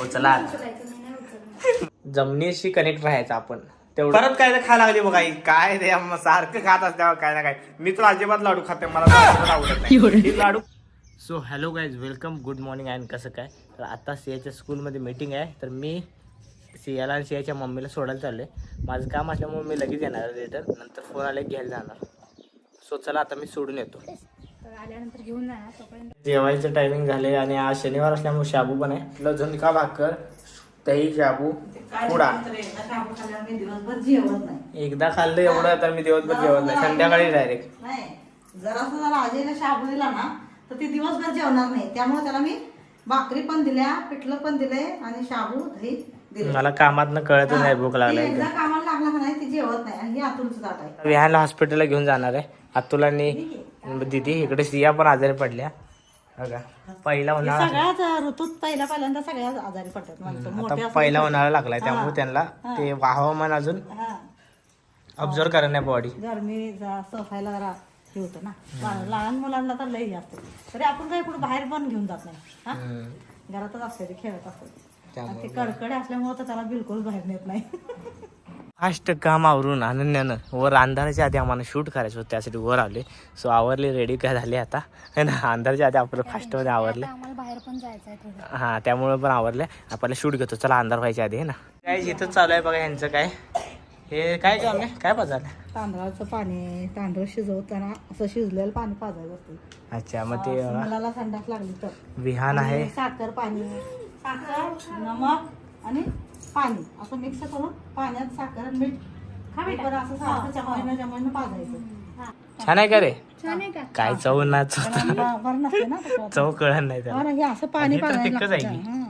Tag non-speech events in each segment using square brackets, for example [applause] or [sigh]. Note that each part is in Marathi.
उचला. जमिनीशी कनेक्ट राहायचं आपण. तेवढं. परत काय खायला लागली बघा ही. काय रे अम्मा, सारखं खात असते काय ना काय. मी तर अजिबात लाडू खाते मला तर अजिबात आवडत नाही. ही लाडू so hello guys welcome good morning and कसं काय? तर आता सियाच्या स्कूलमध्ये मीटिंग आहे. तर मी सियाला आणि सियाच्या मम्मीला सोडायला चाललोय. माझं काम असल्यामुळे मी लगेच येणार रिटर्न नंतर फोन आले घ्यायला जाणार. सो चला आता मी सोडून येतो. तर आल्यानंतर घेऊन जाणार तोपर्यंत. जेवायचं टायमिंग झाले आणि आज शनिवार असल्यामुळे शाबू पण आहे. झुणका भाकर दही शाबू पुडा. मी दिवसभर जेवत नाही. एकदा खाल्लं एवढं तर मी दिवसभर जेवत नाही. संध्याकाळी डायरेक्ट नाही जरासं जर आजीने शाबू दिला ना तर ती दिवसभर जेवणार नाही. त्यामुळे त्याला मी भाकरी पण दिल्या पिठलं पण दिले आणि शाबू दही दिले मला कामात कळतच नाही भूक एकदा कामाला लागला का. नाही ती जेवत नाही हे आहे. विहानला हॉस्पिटलला घेऊन जाणार आहे. अतुल आणि दिदी इकडे सिया पण आजारी पडल्या. बघा पहिला उन्हाळा सगळ्याच ऋतूत पहिल्या पहिल्यांदा सगळ्याच आजारी पडतात माणसं. मोठे आता पहिला उन्हाळा लागलाय त्यामुळे त्यांना ते हवामान अजून हा. ऑब्झर्व करत नाही बॉडी गरमी जा- सफायला जरा हे होतं ना. लहान- लहान मुलांना तर लई असते तरी आपण काही कुठे बाहेर पण घेऊन जात नाही. हा? घरातच असते ते खेळत असते आणि ते कडकडे असल्यामुळे तर त्याला बिलकुल बाहेर नेत नाही. [laughs] फास्ट काम आवरून अनन्यानं वर अंधाराच्या आधी आम्हाला शूट करायचं होतं त्यासाठी वर आले सो आवरले रेडी काय झाले आता? है ना? अंधाराच्या आधी आपलं फास्टमध्ये आवरले. बाहेर पण जायचं हा त्यामुळे पण आवरले. आपल्याला शूट घेतो. चला अंधार व्हायच्या आधी है ना? काय इथं चालू आहे बघा यांचं काय. हे काय काम आहे? काय पदार्थ तांदळाचं पाणी तांदूळ शिजवताना असं शिजलेलं पाणी पाजायचं असते अच्छा मग ते मुलाला संडास लागली तर. विहान आहे. साखर पाणी साखर नमक आणि पाणी. असं मिक्स करून पाण्यात साखर आणि मीठ. असं सारखं चमळीनं चमळीनं पाजायचं. छान आहे का रे? छान आहे का? काय चव बरं नसते ना. चव कळत नाही त्याला. हा ना, हे असं पाणी हे तर पाजायला तिखटच आहे लागतं. की. हा.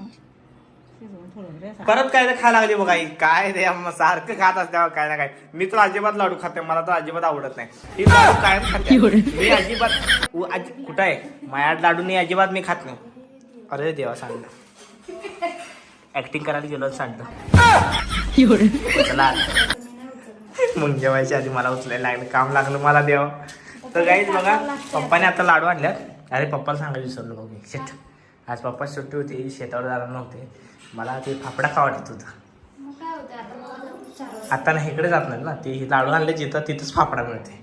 शिजवून थोडं रे असं. परत काय खायला लागली बघा ही. काय रे अम्मा, सारखं खात असते काय ना काय. मी तर अजिबात लाडू खाते मला तर अजिबात आवडत नाही. ही लाडू काय खाते मी अजिबात उ- कुठं आहे? मायात लाडू नाही अजिबात मी खात नाही. अरे देवा सांगलं ऍक्टिंग करायला गेलो सांगतो. चला. मग जेवायच्या आधी मला उचलायला लागलं. काम लागलं मला देव. तर काहीच बघा पप्पाने आता लाडू आणल्यात. अरे पप्पाला सांगायला विसरलो बघ मी. शेट. आज पप्पा सुट्टी होती. शेतावर जाणार नव्हते. मला ते फाफडा खा वाटत होता. मग काय होतं आता ना इकडे जात नाही ना. ते लाडू आणले जिथं तिथंच फाफडा मिळते.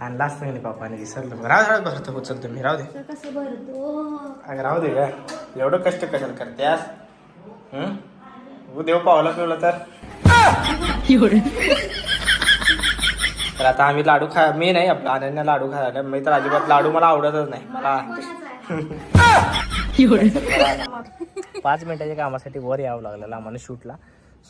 आणला असतं नाही पप्पाने? विसरलं बघ. राहू भरतो उचलतो मी. राहू दे. तर कसं भरतो? अगं राहू दे का एवढं कष्ट कशाला करते आज देव पावला पिवला तर. तर आता आम्ही लाडू खा मी नाही आपला अनन्या लाडू खायला. मी तर अजिबात लाडू मला आवडतच नाही. मला [laughs] पाच मिनिटाच्या कामासाठी वर यावं लागलं आम्हाला शूटला.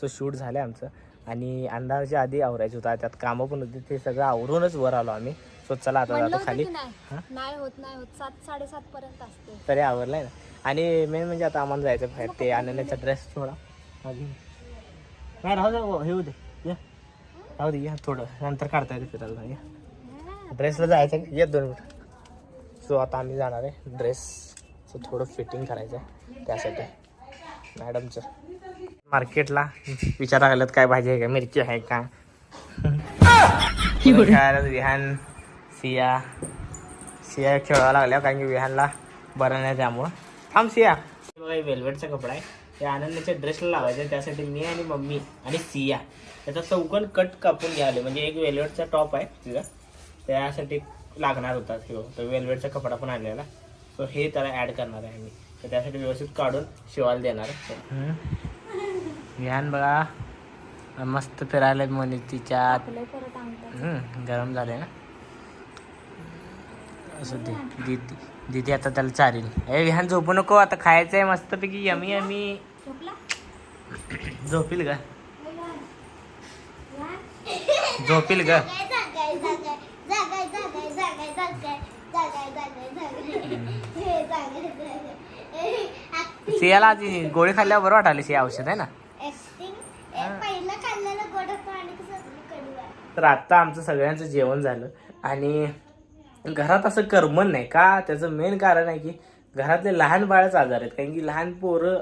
सो शूट झालं आमचं. आणि अंधारच्या आधी आवरायचं होतं. त्यात कामं पण होती. ते सगळं आवरूनच वर आलो आम्ही. सो चला आता म्हणलं जातो होतं खाली. की नाही? नाही होत नाही होत. सात साडेसात पर्यंत असते. तरी आवरलाय ना. आणि मेन म्हणजे आता आम्हाला जायचं बाहेर ते अनन्याचा ड्रेस थोडा. नाही राहू दे हे होऊ दे. या. राहू दे या थोडं. नंतर काढता येते फिरायला या. ड्रेसला जायचं येत दोन मिनिट. सो आता आम्ही जाणार आहे ड्रेसचं थोडं फिटिंग करायचं आहे. त्यासाठी. मॅडमचं. मार्केटला विचारा लागल्यात काय भाजी आहे का? मिरची आहे का? [laughs] खायला विहान सिया. सिया खेळायला लागल्या कारण की विहानला बरं नाही त्यामुळं. थांब सिया. बघा वेल्वेटचा कपडा आहे. ते आनंदाच्या ड्रेसला लावायचा त्यासाठी मी आणि मम्मी आणि सिया. त्याचा चौकन कट कापून घ्याले म्हणजे एक वेल्वेटचा टॉप आहे तिचा त्यासाठी लागणार होता तो. तो वेल्वेटचा कपडा पण आणलेला. सो हे त्याला ॲड करणार आहे मी. तर त्यासाठी व्यवस्थित काढून शिवायला देणार आहे. विहान बघा मस्त फिरायला म्हणे हम्म, गरम झाले ना? असं दे दीदी दीदी आता त्याला चालेल ए ह्यान झोपू नको आता खायचं आहे मस्तपैकी. Yummy yummy. झोपील का? झोपील का? सियाला आधी गोळी खाल्ल्यावर बरं वाटायला सिया औषध आहे ना? तर आत्ता आमचं सगळ्यांचं जेवण झालं. आणि घरात असं करमन नाही. का? त्याचं मेन कारण आहे की घरातले लहान बाळच आजार आहेत. कारण की लहान पोरं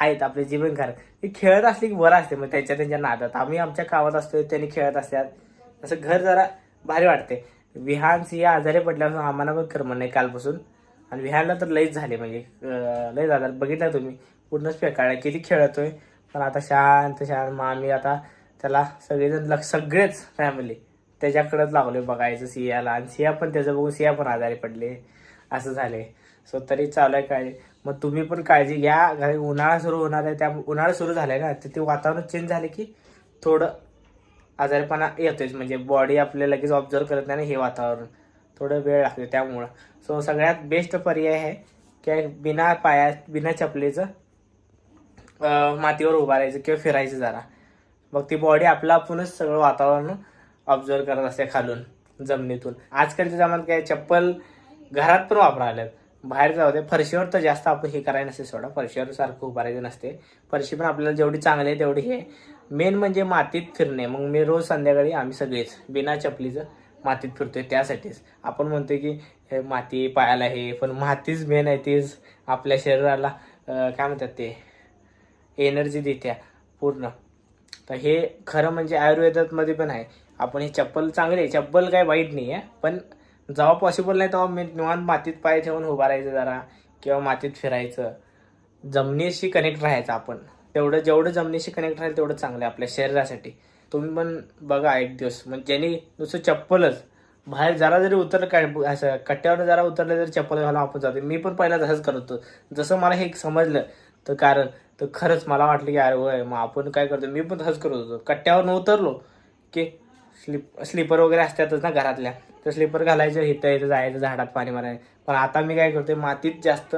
आहेत आपले जीवनकार ते खेळत असले की बरं असते. मग त्यांच्या त्यांच्या नादात. आम्ही आमच्या गावात असतो त्यांनी खेळत असतात. असं घर जरा भारी वाटते. विहान या आजारी पडल्यापासून आम्हाला पण करमन नाही कालपासून. आणि विहानला तर लईच झाले. म्हणजे लईच आजार. बघितला तुम्ही? पूर्णच फेकाळला किती खेळतोय. पण आता शांत शांत. मग आम्ही आता त्याला सगळेजण लक्ष सगळेच फॅमिली त्याच्याकडेच लागलोय बघायचं सियाला. आणि सिया पण त्याचं बघून सिया पण आजारी पडले. असं झाले सो तरी चालू आहे काळजी मग तुम्ही पण काळजी घ्या. घरी उन्हाळा सुरू होणार आहे. त्या उन्हाळा सुरू झालाय ना तर ते वातावरण चेंज झाले की थोडं आजारपणा येतोच म्हणजे बॉडी आपल्या लगेच ऑब्झर्व करत नाही ना हे वातावरण. थोडं वेळ लागतो त्यामुळं. सो सगळ्यात बेस्ट पर्याय आहे की बिना पाया बिना चपलेचं मातीवर उभारायचं किंवा फिरायचं जरा. मग ती बॉडी आपलं आपणच सगळं वातावरण ऑब्झर्व करत असते खालून जमिनीतून. आजकालच्या जमान्यात काय चप्पल घरात पण वापरायला बाहेर जाऊ दे फरशीवर तर जास्त आपण हे करायला नसते सोडा. फरशीवर सारखं उभारायचं नसते. फरशी पण आपल्याला जेवढी चांगली आहे तेवढी हे. मेन म्हणजे मातीत फिरणे. मग मी रोज संध्याकाळी आम्ही सगळेच बिना चपलीचं मातीत फिरतोय त्यासाठीच. आपण म्हणतोय की माती पायाला हे पण मातीच मेन आहे तीच आपल्या शरीराला काय म्हणतात ते एनर्जी देत्या पूर्ण. तर हे खरं म्हणजे आयुर्वेदातमध्ये पण आहे. आपण हे चप्पल चांगली आहे. चप्पल काय वाईट नाही आहे पण जेव्हा पॉसिबल नाही तेव्हा मी निवांत मातीत पाय ठेवून उभा राहायचं जरा किंवा मातीत फिरायचं. जमिनीशी कनेक्ट राहायचं आपण. तेवढं जेवढं जमिनीशी कनेक्ट राहील तेवढं चांगलं आहे आपल्या शरीरासाठी. तुम्ही पण बघा एक दिवस. म्हणजे ज्यांनी नुसतं चप्पलच बाहेर जरा जरी उतरलं काय असं कट्ट्यावर जरा उतरलं तरी चप्पल घालून आपण जातो मी पण पहिला तसंच करत होतो. जसं मला हे समजलं तर कारण तर खरंच मला वाटलं की अरे वय मग आपण काय करतो? मी पण तसंच करत होतो. कट्ट्यावर उतरलो की स्लीप स्लीपर वगैरे असतातच ना घरातल्या. तर स्लीपर घालायचं इथं इथं जायचं झाडात पाणी मारायचं. पण आता मी काय करते मातीत जास्त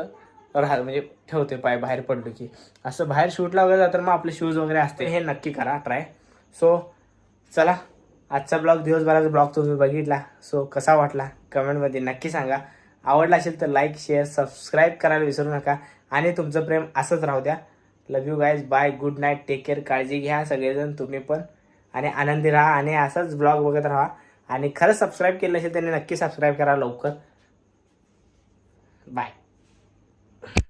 राहा म्हणजे ठेवते पाय बाहेर पडलो की. असं बाहेर शूटला वगैरे जातं मग आपले शूज वगैरे असते. हे नक्की करा ट्राय सो चला. आजचा ब्लॉग दिवसभराचा ब्लॉग तुम्ही बघितला. सो कसा वाटला? कमेंटमध्ये नक्की सांगा. आवडला असेल तर लाईक शेअर सबस्क्राईब करायला विसरू नका. आणि तुमचं प्रेम असंच राहू द्या. Love you guys bye good night take care काळजी घ्या सगळेजण. तुम्ही पण. आणि आनंदी राहा आणि असंच ब्लॉग बघत राहा. आणि खरंच सबस्क्राईब केलं असेल त्यांनी नक्की सबस्क्राईब करा लवकर. बाय